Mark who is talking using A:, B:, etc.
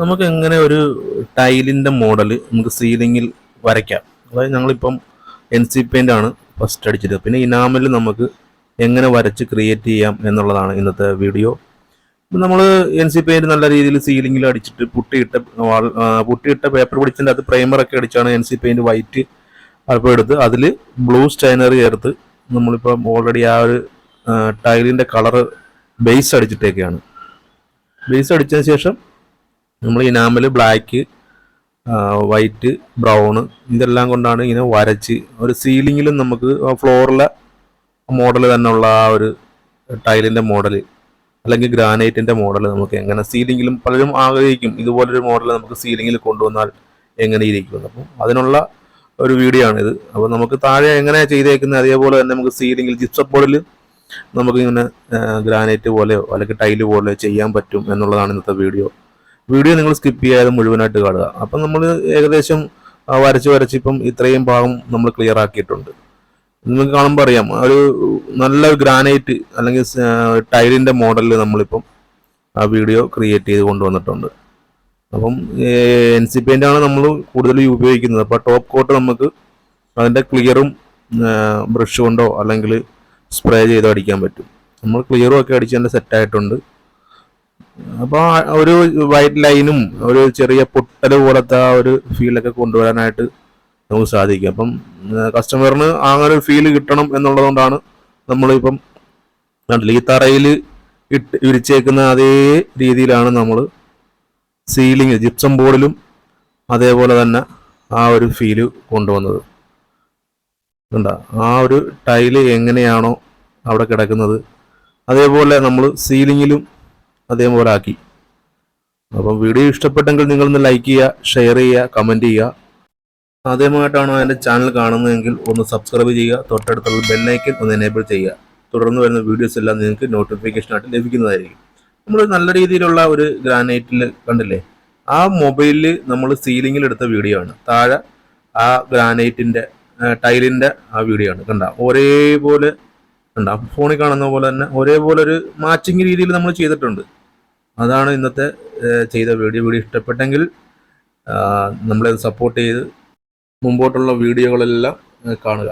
A: നമുക്ക് എങ്ങനെ ഒരു ടൈലിന്റെ മോഡൽ നമുക്ക് സീലിങ്ങിൽ വരയ്ക്കാം? അതായത് ഞങ്ങളിപ്പം എൻ സി പെയിന്റ് ആണ് ഫസ്റ്റ് അടിച്ചത്. പിന്നെ ഇനാമൽ നമുക്ക് എങ്ങനെ വരച്ച് ക്രിയേറ്റ് ചെയ്യാം എന്നുള്ളതാണ് ഇന്നത്തെ വീഡിയോ നമ്മൾ എൻ സി പെയിന്റ് നല്ല രീതിയിൽ സീലിങ്ങിൽ അടിച്ചിട്ട് പുട്ടിയിട്ട പുട്ടിയിട്ട പേപ്പർ പിടിച്ചതിന്റെ അത് പ്രൈമറൊക്കെ അടിച്ചാണ് എൻ സി പെയിന്റ് വൈറ്റ് അപ്പോൾ എടുത്ത് അതിൽ ബ്ലൂ സ്റ്റൈനർ ചേർത്ത് നമ്മളിപ്പം ഓൾറെഡി ആ ഒരു ടൈലിന്റെ കളറ് ബേസ് അടിച്ചിട്ടേക്കാണ്. ബേസ് അടിച്ചതിന് ശേഷം നമ്മൾ ഇനാമൽ ബ്ലാക്ക് വൈറ്റ് ബ്രൗൺ ഇതെല്ലാം കൊണ്ടാണ് ഇങ്ങനെ വരച്ച് ഒരു സീലിങ്ങിലും നമുക്ക് ഫ്ലോറിലെ മോഡൽ തന്നെ ഉള്ള ആ ഒരു ടൈലിന്റെ മോഡൽ അല്ലെങ്കിൽ ഗ്രാനൈറ്റിന്റെ മോഡൽ നമുക്ക് എങ്ങനെ സീലിങ്ങിലും പലരും ആഗ്രഹിക്കും ഇതുപോലൊരു മോഡൽ നമുക്ക് സീലിങ്ങിൽ കൊണ്ടുവന്നാൽ എങ്ങനെ ഇരിക്കും അപ്പം അതിനുള്ള ഒരു വീഡിയോ ആണിത് അപ്പോൾ നമുക്ക് താഴെ എങ്ങനെയാണ് ചെയ്തേക്കുന്നത്? അതേപോലെ തന്നെ നമുക്ക് സീലിങ്ങിൽ ജിപ്സം ബോർഡിൽ നമുക്ക് ഇങ്ങനെ ഗ്രാനൈറ്റ് പോലെയോ അല്ലെങ്കിൽ ടൈൽ പോലെയോ ചെയ്യാൻ പറ്റും എന്നുള്ളതാണ് ഇന്നത്തെ വീഡിയോ വീഡിയോ നിങ്ങൾ സ്കിപ്പ് ചെയ്യാതെ മുഴുവനായിട്ട് കാണുക. അപ്പം നമ്മൾ ഏകദേശം വരച്ച് വരച്ച് ഇപ്പം ഇത്രയും ഭാഗം നമ്മൾ ക്ലിയർ ആക്കിയിട്ടുണ്ട്. നിങ്ങൾക്ക് കാണുമ്പോൾ അറിയാം ഒരു നല്ല ഗ്രാനൈറ്റ് അല്ലെങ്കിൽ ടൈലിന്റെ മോഡലിൽ നമ്മളിപ്പം ആ വീഡിയോ ക്രിയേറ്റ് ചെയ്ത് കൊണ്ടുവന്നിട്ടുണ്ട്. അപ്പം എൻ സി പെയിന്റ് ആണ് നമ്മൾ കൂടുതലും ഉപയോഗിക്കുന്നത്. അപ്പോൾ ടോപ്പ് കോട്ട് നമുക്ക് അതിന്റെ ക്ലിയറും ബ്രഷ് കൊണ്ടോ അല്ലെങ്കിൽ സ്പ്രേ ചെയ്തോ അടിക്കാൻ പറ്റും. നമ്മൾ ക്ലിയറും ഒക്കെ അടിച്ച് തന്നെ സെറ്റ് ആയിട്ടുണ്ട്. അപ്പോൾ ഒരു വൈറ്റ് ലൈനും ഒരു ചെറിയ പൊട്ടൽ പോലത്തെ ആ ഒരു ഫീലൊക്കെ കൊണ്ടുവരാനായിട്ട് നമുക്ക് സാധിക്കും. അപ്പം കസ്റ്റമറിന് അങ്ങനെ ഒരു ഫീൽ കിട്ടണം എന്നുള്ളതുകൊണ്ടാണ് നമ്മളിപ്പം ഈ തറയിൽ ഇട്ട് വിരിച്ചേക്കുന്ന അതേ രീതിയിലാണ് നമ്മൾ സീലിംഗ് ജിപ്സം ബോർഡിലും അതേപോലെ തന്നെ ആ ഒരു ഫീൽ കൊണ്ടുവന്നത്. ഉണ്ടാ ആ ഒരു ടൈൽ എങ്ങനെയാണോ അവിടെ കിടക്കുന്നത്. അതേപോലെ നമ്മൾ സീലിങ്ങിലും അതേപോലെ ആക്കി അപ്പം വീഡിയോ ഇഷ്ടപ്പെട്ടെങ്കിൽ നിങ്ങളൊന്ന് ലൈക്ക് ചെയ്യുക ഷെയർ ചെയ്യുക കമന്റ് ചെയ്യുക. ആദ്യമായിട്ടാണോ എന്റെ ചാനൽ കാണുന്നതെങ്കിൽ ഒന്ന് സബ്സ്ക്രൈബ് ചെയ്യുക തൊട്ടടുത്തുള്ള ബെല്ലൈക്കൻ ഒന്ന് എനേബിൾ ചെയ്യുക. തുടർന്ന് വരുന്ന വീഡിയോസ് എല്ലാം നിങ്ങൾക്ക് നോട്ടിഫിക്കേഷൻ ആയിട്ട് ലഭിക്കുന്നതായിരിക്കും. നമ്മൾ നല്ല രീതിയിലുള്ള ഒരു ഗ്രാനൈറ്റിൽ കണ്ടില്ലേ? ആ മൊബൈലിൽ നമ്മൾ സീലിങ്ങിൽ എടുത്ത വീഡിയോ ആണ്. താഴെ ആ ഗ്രാനൈറ്റിന്റെ ടൈലിന്റെ ആ വീഡിയോ ആണ്. കണ്ട? ഒരേപോലെ കണ്ട ഫോണിൽ കാണുന്ന പോലെ തന്നെ ഒരേപോലെ ഒരു മാച്ചിങ് രീതിയിൽ നമ്മൾ ചെയ്തിട്ടുണ്ട്. അതാണ് ഇന്നത്തെ ചെയ്ത വീഡിയോ. വീഡിയോ ഇഷ്ടപ്പെട്ടെങ്കിൽ നമ്മളെ സപ്പോർട്ട് ചെയ്ത് മുമ്പോട്ടുള്ള വീഡിയോകളെല്ലാം കാണുക.